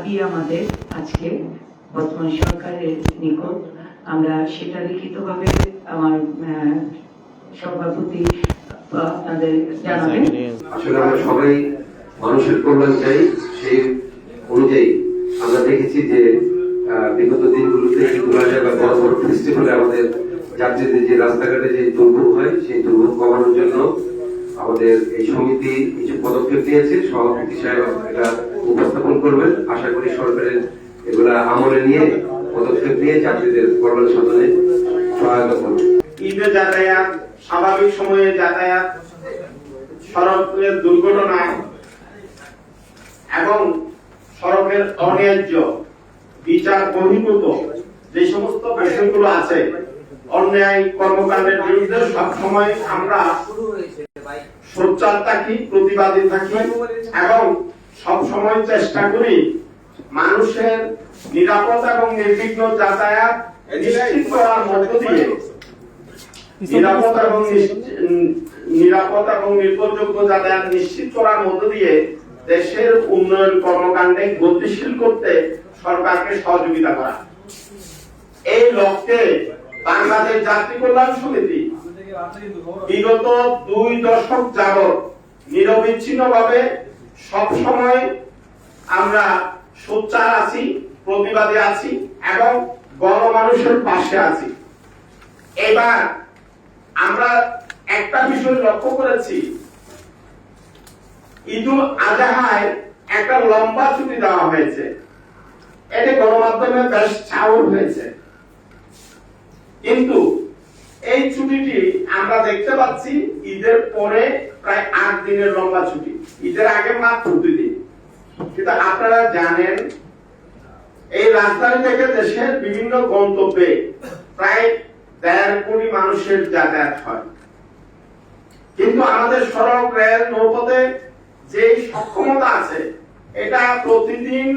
দাবি আমাদের আজকে বর্তমান সরকারের নিকট। আমরা সেটা লিখিতভাবে আমার সভাপতি আপনাদের জানাবেন। আসলে আমরা সবাই মানুষের কল্যাণ চাই, সেই অনুযায়ী আমরা দেখেছি যে বিগত দিনগুলোতে বা বড় বড় ফেস্টিভ্যালে আমাদের যাত্রীদের যে রাস্তাঘাটে যে দুর্ভোগ হয়, সেই দুর্ভোগ কমানোর জন্য আমাদের এই সমিতি কিছু পদক্ষেপ নিয়েছে। সভাপতি সাহেব, এটা উপস্থাপন করবেন। আশা করি সরকারের এগুলা আমলে নিয়ে, পদক্ষেপ নিয়ে যাত্রীদের কল্যাণ সাধনে সহায়তা ঈদে যাতায়াত, স্বাভাবিক সময়ে যাতায়াত, সড়কের দুর্ঘটনায় এবং সড়কের অন্যায্য বিচার বহির্ভূত যে সমস্ত বিষয়গুলো আছে, অন্যায় কর্মকাণ্ডের বিরুদ্ধে সবসময় আমরা সোচ্চার থাকি, প্রতিবাদী থাকি এবং সবসময় চেষ্টা করি মানুষের নিরাপদ এবং নির্বিঘ্ন যাতায়াত নিশ্চিত করার মধ্য দিয়ে নিরাপদ এবং নিরাপদ এবং নির্ভরযোগ্য যাতায়াত নিশ্চিত করার মধ্য দিয়ে দেশের উন্নয়ন কর্মকাণ্ডে গতিশীল করতে সরকারকে সহযোগিতা করা। এই লক্ষ্যে বাংলাদেশ যাত্রী কল্যাণ সমিতি বিগত দুই দশক যাবৎ নিরবিচ্ছিন্ন সবসময় আমরা সোচ্চার আছি, প্রতিবাদী আছি এবং গণমানুষের পাশে আছি। এবার আমরা একটা বিষয় লক্ষ্য করেছি। ঈদুল আজহায় একটা লম্বা ছুটি দেওয়া হয়েছে। এটি গণমাধ্যমে বেশ চাউর হয়েছে। কিন্তু এই ছুটিটি আমরা দেখতে পাচ্ছি ঈদের পরে প্রায় আট দিনের লম্বা ছুটি। ঈদের আগে মাত্র দুই দিন। কিন্তু আপনারা জানেন, এই রাজধানী থেকে দেশের বিভিন্ন গন্তব্যে প্রায় দেড় কোটি মানুষের যাতায়াত হয়। কিন্তু আমাদের সড়ক, রেল, নৌপথে যে সক্ষমতা আছে, এটা প্রতিদিন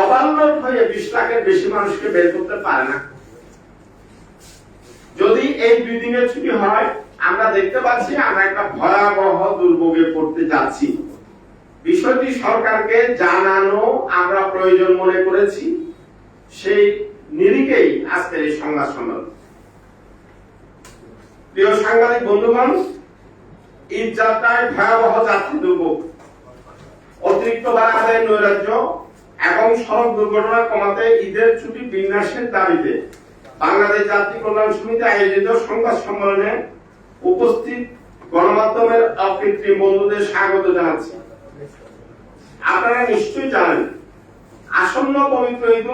ওভারলোড হয়ে বিশ লাখের বেশি মানুষকে বের করতে পারে না। যদি এই দুই দিনের ছুটি হয়, আমরা দেখতে পাচ্ছি আমরা একটা ভয়াবহ দুর্ভোগে পড়তে যাচ্ছি। বিষয়টি সরকারকে জানানো আমরা প্রয়োজন মনে করেছি। সেই নিরিখেই আজকের এই সংবাদ সম্মেলন। প্রিয় সাংবাদিক বন্ধুগণ ঈদ যাত্রায় ভয়াবহ যাত্রী দুর্ভোগ, অতিরিক্ত ভাড়া আদায় নৈরাজ্য এবং সড়ক দুর্ঘটনা কমাতে ঈদের ছুটি বিন্যাসের দাবিতে বাংলাদেশ যাত্রী কল্যাণ সমিতি আয়োজিত সংবাদ সম্মেলনে উপস্থিত গণমাধ্যমের অকৃত্রিম বন্ধুদের স্বাগত জানাচ্ছি। আপনারা নিশ্চয়ই জানেন, আসন্ন পবিত্র ঈদ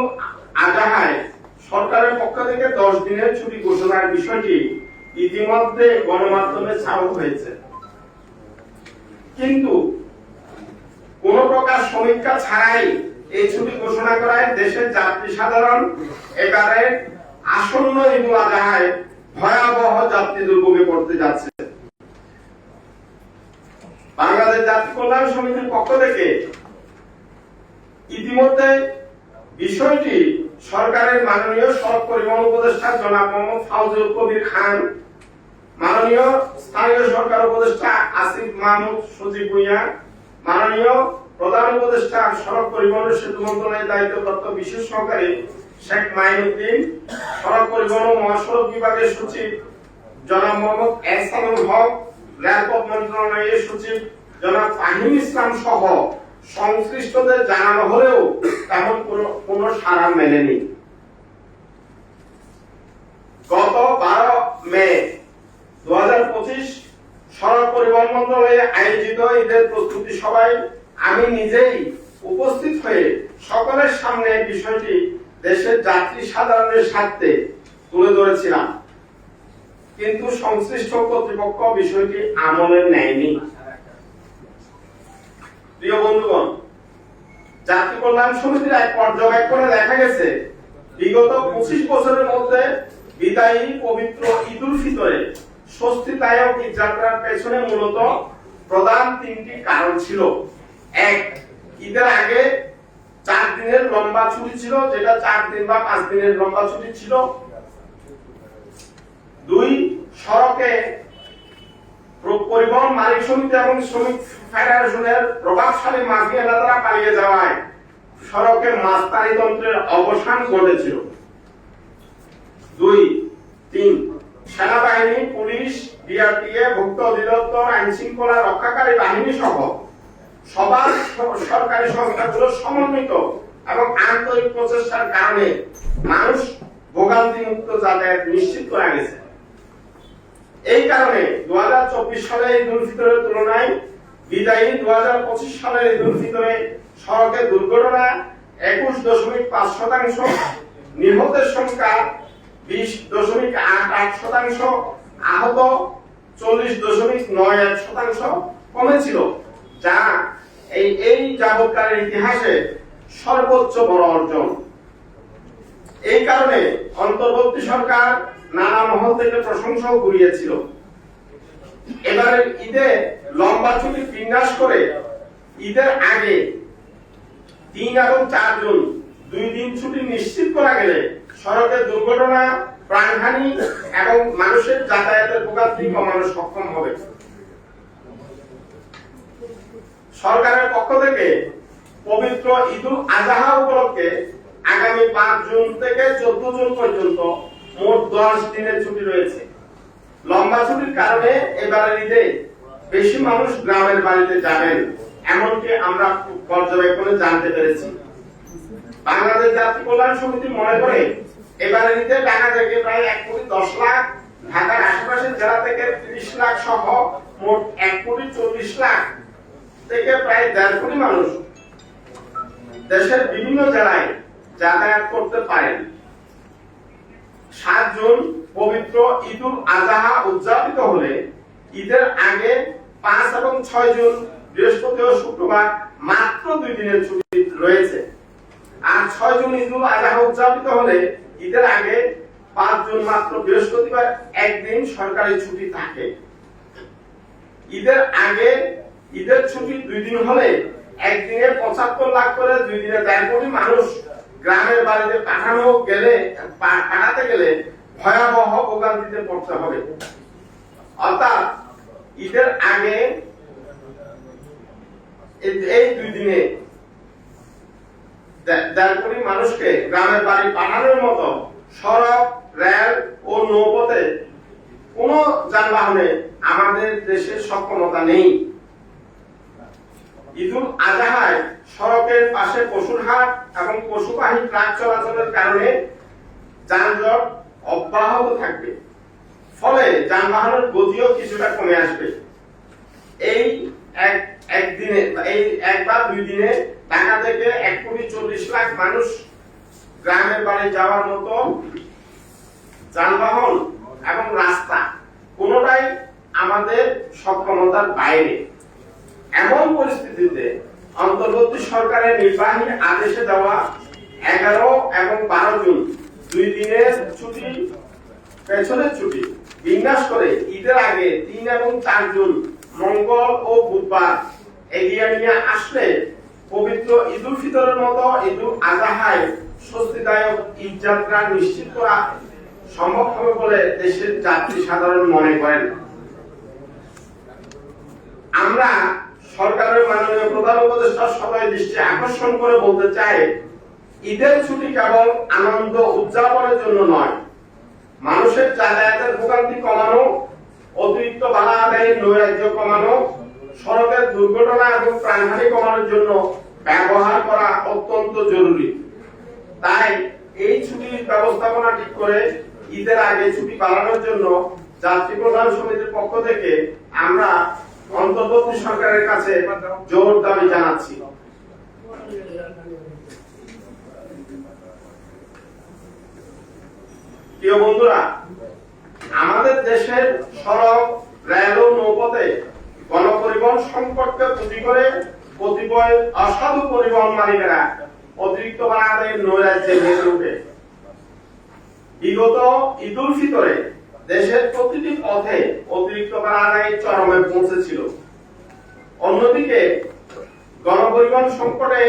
আজহায় সরকারের পক্ষ থেকে দশ দিনের ছুটি ঘোষণার বিষয়টি ইতিমধ্যে গণমাধ্যমে ছাড়া হয়েছে। কিন্তু কোন প্রকার সমীক্ষা ছাড়াই এই ছুটি ঘোষণা করায় দেশের যাত্রী সাধারণ এবারে আসন্ন ভয়াবহ দুর্ভোগে পড়তে যাচ্ছে। বাংলাদেশ কল্যাণ সমিতির পক্ষ থেকে ইতিমধ্যে বিষয়টি সরকারের মাননীয় সড়ক পরিবহন উপদেষ্টা জনাব মোহাম্মদ ফাউজুল কবির খান, মাননীয় স্থানীয় সরকার উপদেষ্টা আসিফ মাহমুদ সজীব ভুইয়া, মাননীয় প্রধান উপদেষ্টা সড়ক পরিবহন সেতু মন্ত্রণালয়ের দায়িত্বপ্রাপ্ত বিশেষ সহকারী শেখ মাইনুদ্দিন সড়ক পরিবহন ও মহাসড়ক বিভাগের সচিব। জনাব মোহাম্মদ এহসানুল হক, রেলপথ মন্ত্রণালয়ের সচিব। জনাব ফাহিম ইসলাম সহ সংশ্লিষ্টদের জানানো হলেও তেমন কোনো সাড়া মেলেনি। গত বারো মে দু হাজার পঁচিশ সড়ক পরিবহন মন্ত্রণালয়ে আয়োজিত ঈদের প্রস্তুতি সভায় আমি নিজেই উপস্থিত হয়ে সকলের সামনে বিষয়টি দেশের যাত্রী সাধারণের স্বার্থে তুলে ধরেছিলাম। কিন্তু সংশ্লিষ্ট কর্তৃপক্ষ বিষয়টি আমলে নেয়নি। প্রিয় বন্ধুগণ, জাতি কল্যাণ সমিতির এক পর্যবেক্ষণে দেখা গেছে, বিগত পঁচিশ বছরের মধ্যে বিদায়ী পবিত্র ঈদুল ফিতরে স্বস্তিদায়ক ঈদ যাত্রার পেছনে মূলত প্রধান তিনটি কারণ ছিল। এক, ঈদের আগে চার দিনের লম্বা ছুটি ছিল, যেটা চার দিন বা পাঁচ দিনের লম্বা ছুটি ছিল। দুই, সড়কে পরিবহন মালিক সমিতি এবং শ্রমিক ফেডারেশনের প্রভাবশালী মাফিয়া নেতারা পালিয়ে যাওয়ায় সড়কে মাস্তানি তন্ত্রের অবসান ঘটেছিল। দুই, তিন, সেনাবাহিনী, পুলিশ বিআরটিএ ভুক্ত অধিদপ্তর আইন শৃঙ্খলা রক্ষাকারী বাহিনী সহ সবার সরকারি সংস্থাগুলো সমন্বিত এবং আন্তরিক প্রচেষ্টার কারণে মানুষ ভোগান্তি মুক্ত যাতায়াত নিশ্চিত করা গেছে এই কারণে দু সালে ঈদ উল ফিতরের তুলনায়, বিদায়ী দু সালের ঈদ উল ফিতরে সড়কে দুর্ঘটনা একুশ দশমিক পাঁচ শতাংশ, নিহতের সংখ্যা বিশ দশমিক আট আট শতাংশ, আহত চল্লিশ দশমিক নয় এক শতাংশ কমেছিল। যা এই এই যাবৎকালের ইতিহাসে সর্বোচ্চ বড় অর্জন। এই কারণে অন্তর্বর্তী সরকার নানা মহল থেকে প্রশংসাও কুড়িয়েছিল। এবারে ঈদে লম্বা ছুটি বিন্যাস করে ঈদের আগে তিন এবং চার জুন দুই দিন ছুটি নিশ্চিত করা গেলে সড়কে দুর্ঘটনা, প্রাণহানি এবং মানুষের যাতায়াতের ভোগান্তি কমানো সক্ষম হবে। সরকারের পক্ষ থেকে পবিত্র ঈদুল আজহা উপলক্ষে আগামী পাঁচ জুন থেকে চোদ্দ জুন পর্যন্ত মোট দশ দিনের ছুটি রয়েছে। লম্বা ছুটির কারণে এবারের ঈদে বেশি মানুষ গ্রামের বাড়িতে যাবেন, এমনকি আমরা পর্যবেক্ষণে জানতে পেরেছি। বাংলাদেশ যাত্রী কল্যাণ সমিতি মনে করে এবারের ঈদে ঢাকা থেকে প্রায় এক কোটি দশ লাখ, ঢাকার আশেপাশের জেলা থেকে তিরিশ লাখ সহ মোট এক কোটি চল্লিশ লাখ থেকে প্রায় দেড় কোটি মানুষ দেশের বিভিন্ন জেলায় যাতায়াত করতে পারেন। সাত জুন পবিত্র ঈদুল আজহা উদযাপিত হলে ঈদের আগে পাঁচ এবং ছয় জুন বৃহস্পতি ও শুক্রবার মাত্র দুই দিনের ছুটি রয়েছে। আর ছয় জুন ঈদুল আজহা উদযাপিত হলে ঈদের আগে পাঁচ জুন মাত্র বৃহস্পতিবার একদিন সরকারি ছুটি থাকে। ঈদের আগে ঈদের ছুটি দুই দিন হলে একদিনে পঁচাত্তর লাখ করে দুই দিনে দেড় কোটি মানুষ গ্রামের বাড়িতে পাঠানো গেলে পাঠাতে গেলে ভয়াবহ ভোগান্তিতে পড়তে হবে। অর্থাৎ ঈদের আগে এই- দুই দিনে দেড় কোটি মানুষকে গ্রামের বাড়ি পাঠানোর মতো সড়ক, রেল ও নৌপথে কোন যানবাহনে আমাদের দেশের সক্ষমতা নেই। ঈদুল আজহায় সড়কের পাশে পশুর হাট এবং পশুবাহী ট্রাক চলাচলের কারণে যানজট অব্যাহত থাকবে। ফলে যানবাহনের গতিও কিছুটা কমে আসবে। এই এক, একদিনে, এই এক বা দুই দিনে ঢাকা থেকে এক কোটি চল্লিশ লাখ মানুষ গ্রামের বাড়ি যাওয়ার মতো যানবাহন এবং রাস্তা কোনোটাই আমাদের সক্ষমতার বাইরে। এমন পরিস্থিতিতে অন্তর্বর্তী সরকারের নির্বাহী আদেশে দেওয়া এগারো এবং বারো জুন দুই দিনের ছুটি, পেছনের ছুটি। বিন্যাস করে ঈদের আগে তিন এবং চার জুন, মঙ্গল ও বুধবার এগিয়ে নিয়ে আসলে পবিত্র ঈদ উল ফিতরের মতো ঈদ উল আজহায় স্বস্তিদায়ক ঈদ যাত্রা নিশ্চিত করা সম্ভব হবে বলে দেশের যাত্রী সাধারণ মনে করেন। আমরা সরকারের মাননীয় প্রধান উপদেষ্টার সবাই দৃষ্টি আকর্ষণ করে বলতে চাই ঈদের ছুটি কেবল আনন্দ উদযাপনের জন্য নয়। মানুষের যাতায়াতের ভোগান্তি কমানো, অতিরিক্ত ভাড়া আদায়ের নৈরাজ্য কমানো, সড়কের দুর্ঘটনা এবং প্রাণহানি কমানোর জন্য ব্যবহার করা অত্যন্ত জরুরি। তাই এই ছুটির ব্যবস্থাপনা ঠিক করে ঈদের আগে ছুটি পালানোর জন্য যাত্রী প্রধান সমিতির পক্ষ থেকে আমরা অন্তর্বর্তী সরকারের কাছে জোর দাবি জানাচ্ছি। প্রিয় বন্ধুরা, আমাদের দেশের সড়ক, রেল ও নৌপথে গণপরিবহন সংকটকে পুঁজি করে কতিপয় অসাধু পরিবহন মালিকেরা অতিরিক্ত ভাড়া আদায়ের নৈরাজ্যে মেতে উঠে। বিগত ঈদুল ফিতরে দেশের প্রতিটি পথে অতিরিক্ত আদায়ের চরমে পৌঁছেছিল। অন্যদিকে গণপরিবহন সংকটে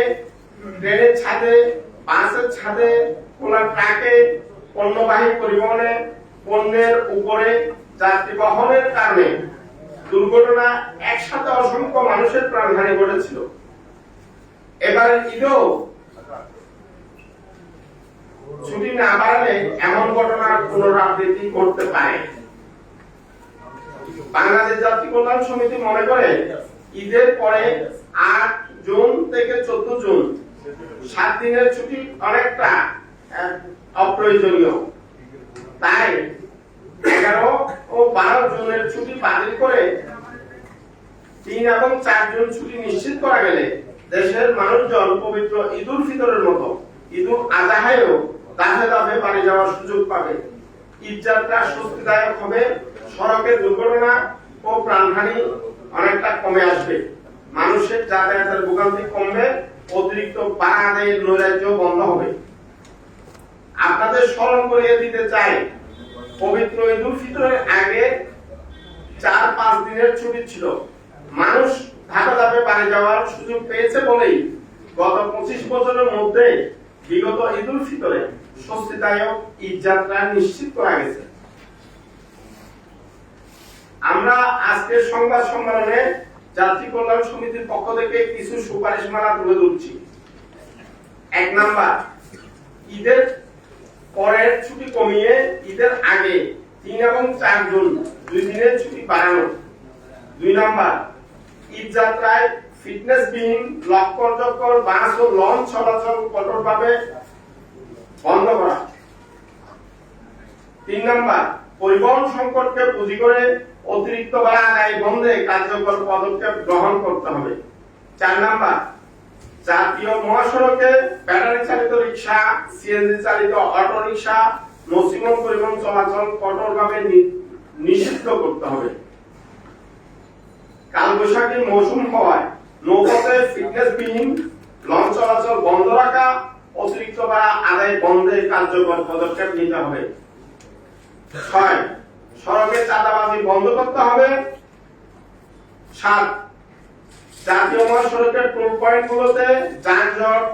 ট্রেনের ছাদে, বাসের ছাদে কোন ট্রাকে, পণ্যবাহী পরিবহনে পণ্যের উপরে যাত্রী বহনের কারণে দুর্ঘটনা একসাথে অসংখ্য মানুষের প্রাণহানি ঘটেছিল। এবারে ঈদেও ছুটি না বাড়ালে এমন ঘটনার পুনরাবৃত্তি করতে পারে। বাংলাদেশ জাতীয় কল্যাণ সমিতি মনে করে ঈদের পরে আট জুন থেকে চোদ্দ জুন, সাত দিনের ছুটি অনেকটা অপ্রয়োজনীয়। তাই এগারো ও বারো জুনের ছুটি বাতিল করে তিন এবং চার জুন ছুটি নিশ্চিত করা গেলে দেশের মানুষজন পবিত্র ঈদ উল ফিতরের মতো ঈদ উল আজহায়ও দাহে দাহে বাড়ি যাওয়ার সুযোগ পাবে। ঈদ যাত্রা স্বস্তিদায়ক হবে, সড়কে দুর্ঘটনা ও প্রাণহানি অনেকটা কমে আসবে। মানুষের যাতায়াতের ভোগান্তি কমবে, অতিরিক্ত ভাড়া নৈরাজ্য বন্ধ হবে। আপনাদের স্মরণ করিয়ে দিতে চাই, পবিত্র ঈদ উল ফিতরের আগে চার পাঁচ দিনের ছুটি ছিল। মানুষ ধাপে ধাপে বাড়ি যাওয়ার সুযোগ পেয়েছে বলেই গত পঁচিশ বছরের মধ্যে বিগত ঈদ উল ফিতরে স্বস্তিদায়ক ঈদ যাত্রা নিশ্চিত করা গেছে। আমরা আজকের সংবাদ সম্মেলনে যাত্রী কল্যাণ সমিতির পক্ষ থেকে কিছু সুপারিশ মালা তুলে ধরছি। এক নাম্বার, ঈদের পরের ছুটি কমিয়ে ঈদের আগে তিন এবং চার জুন দুই দিনের ছুটি বাড়ানো। দুই নাম্বার ঈদ যাত্রায় ফিটনেস বিহীন লক্কর বাস ও লঞ্চ চলাচল কঠোরভাবে বন্ধ করা। তিন নাম্বার, পরিবহন সংকটকে পুঁজি করে অতিরিক্ত ভাড়া আদায় বন্ধে কার্যকর পদক্ষেপ গ্রহণ করতে হবে। চার নাম্বার, জাতীয় মহাসড়কে ব্যাটারি চালিত রিক্সা সিএনজি চালিত অটো রিক্সা, নসিমন পরিবহন চলাচল কঠোরভাবে নিষিদ্ধ করতে হবে। কালবৈশাখী মৌসুম হওয়ায় নৌপথে লঞ্চ চলাচল বন্ধ রাখা, অতিরিক্ত ভাড়া আদায় বন্ধে কার্যকর পদক্ষেপ নিতে হবে। ছয় সড়কে চাঁদাবাজি বন্ধ করতে হবে। সাত, জাতীয় মহাসড়কের টোল পয়েন্ট গুলোতে যানজট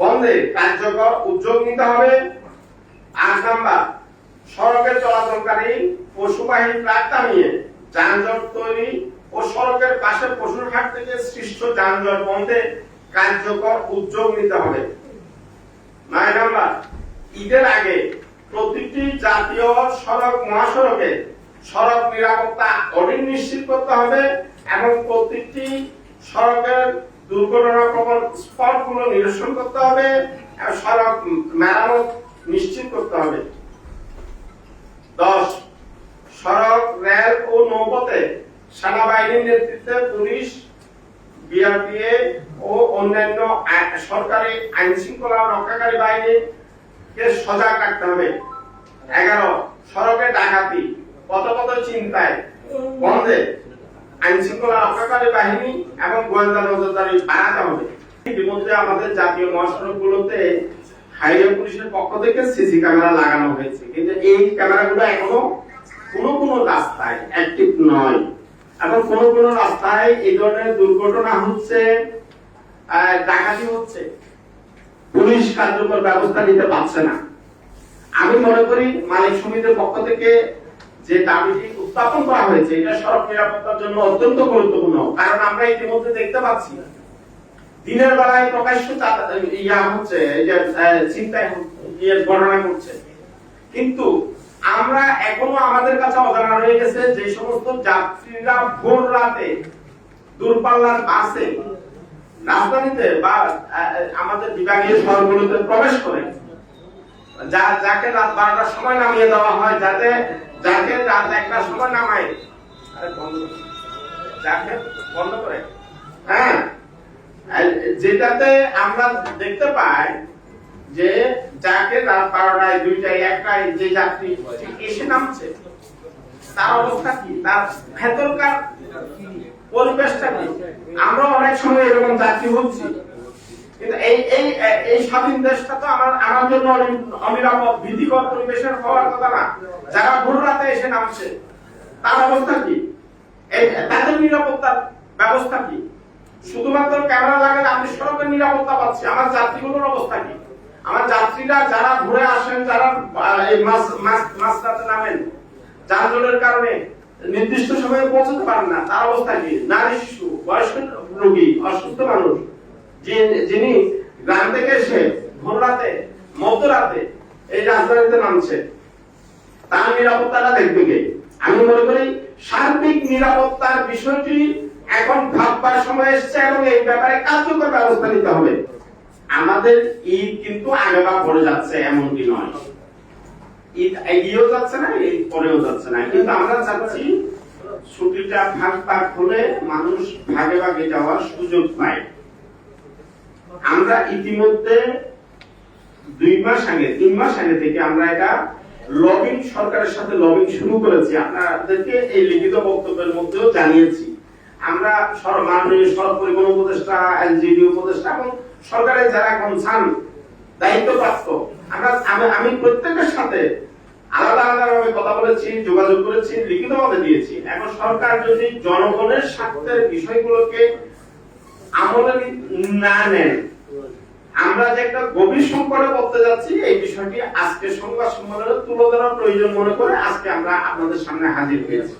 বন্ধে কার্যকর উদ্যোগ নিতে হবে। আট নাম্বার, সড়কে চলাচলকারী পশুবাহী ট্রাক থামিয়ে যানজট তৈরি ও সড়কের পাশে পশুর হাট থেকে সৃষ্ট যানজট বন্ধে কার্যকর উদ্যোগ নিতে হবে। নয় নাম্বার, ঈদের আগে প্রতিটি জাতীয় সড়ক, মহাসড়কে সড়ক নিরাপত্তা অডিট নিশ্চিত করতে হবে এবং প্রতিটি সড়কের দুর্ঘটনা প্রবণ স্পটগুলো নিরসন করতে হবে সড়ক মেরামত নিশ্চিত করতে হবে। দশ, সড়ক, রেল ও নৌপথে সেনাবাহিনীর নেতৃত্বে পুলিশ বিআরপিএ ও অন্যান্য সরকারি আইন শৃঙ্খলা রক্ষাকারী বাহিনীকে সজাগ রাখতে হবে? এগারো, সড়কে ডাকাতি। পথ পথ চিন্তায়। বন্ধে আইন শৃঙ্খলা রক্ষাকারী বাহিনী এবং গোয়েন্দা নজরদারি বাড়াতে হবে। ইতিমধ্যে আমাদের জাতীয় মহাসড়কগুলোতে হাইওয়ে পুলিশের পক্ষ থেকে সিসি ক্যামেরা লাগানো হয়েছে। কিন্তু এই ক্যামেরাগুলো এখনও কোনো কোনো রাস্তায় অ্যাক্টিভ নয়। এখন কোন কোন রাস্তায় এই ধরনের দুর্ঘটনা হচ্ছে ডাকাতি হচ্ছে। পুলিশ কার্যকর ব্যবস্থা নিতে পারছে না। আমি মনে করি মালিক সমিতির পক্ষ থেকে যে দাবিটি উত্থাপন করা হয়েছে এটা সড়ক নিরাপত্তার জন্য অত্যন্ত গুরুত্বপূর্ণ। কারণ আমরা ইতিমধ্যে দেখতে পাচ্ছি দিনের বেলায় প্রকাশ্য হচ্ছে এই যে আহ, ছিনতাই হচ্ছে, ইয়ে ঘটনা ঘটছে। কিন্তু আমরা এখনও আমাদের কাছে অজানা রয়ে গেছে যে সমস্ত যাত্রীরা ভোর রাতে দূরপাল্লার বাসে রাজধানীতে বা আমাদের বিভাগীয় শহরগুলোতে প্রবেশ করে। যা, যাকে রাত বারোটার সময় নামিয়ে দেওয়া হয়, যাতে, যাকে রাত একটার সময় নামায় যাকে বন্ধ করে। হ্যাঁ যেটাতে আমরা দেখতে পাই যে, যাকে রাত বারোটায়, দুইটায় যে যাত্রী এসে নামছে, তার অবস্থা কি? তার ভেতরকার পরিবেশটা কি? আমরা অনেক সময় এরকম যাত্রী হচ্ছি। কিন্তু এই এই এই স্বাধীন দেশটা তো আমার আমার জন্য অনি- অনিরাপদ, ভীতিকর পরিবেশের হওয়ার কথা না। যারা ভোর রাতে এসে নামছে, তার অবস্থা কি? তাদের নিরাপত্তার ব্যবস্থা কি? শুধুমাত্র ক্যামেরা লাগালে আমি সড়কের নিরাপত্তা পাচ্ছি, আমার যাত্রীগুলোর অবস্থা কি? আমার যাত্রীরা যারা ঘুরে আসেন, যারা এই মাস মাস মাঝরাতে নামেন যানজটের কারণে নির্দিষ্ট সময়ে পৌঁছতে পারেন না। তার অবস্থা কি? নারী শিশু, বয়স্ক রোগী, অসুস্থ মানুষ যিনি গ্রাম থেকে এসে ভোর রাতে মধ্যরাতে এই রাজধানীতে নামছে, তার নিরাপত্তাটা দেখবে কে? আমি মনে করি সার্বিক নিরাপত্তার বিষয়টি এখন ভাববার সময় এসেছে এবং এই ব্যাপারে কার্যকর ব্যবস্থা নিতে হবে। আমাদের ঈদ কিন্তু আগে বা পড়ে যাচ্ছে, এমনটি নয়। ঈদ এগিয়েও যাচ্ছে না পরেও যাচ্ছে না। কিন্তু আমরা চাচ্ছি ছুটিটা ভাগ ভাগ হলে মানুষ ভাগে ভাগে যাওয়ার সুযোগ পায়। আমরা ইতিমধ্যে দুই মাস আগে, তিন মাস আগে থেকে আমরা এটা লবিং সরকারের সাথে লবিং শুরু করেছি। আপনাদেরকে এই লিখিত বক্তব্যের মধ্যেও জানিয়েছি। আমরা মাননীয় সড়ক পরিবহন উপদেষ্টা এলজিডি উপদেষ্টা এবং সরকারের যারা কনসার্ন আমরা আমি প্রত্যেকের সাথে আলাদা কথা বলেছি, যোগাযোগ করেছি দিয়েছি। এখন সরকার যদি জনগণের স্বার্থের বিষয়গুলোকে আমলে নি- নেন আমরা যে একটা গভীর সংকটে পড়তে যাচ্ছি, এই বিষয়টি আজকে সংবাদ সম্মেলনে তুলে ধরার প্রয়োজন মনে করে আজকে আমরা আপনাদের সামনে হাজির হয়েছি।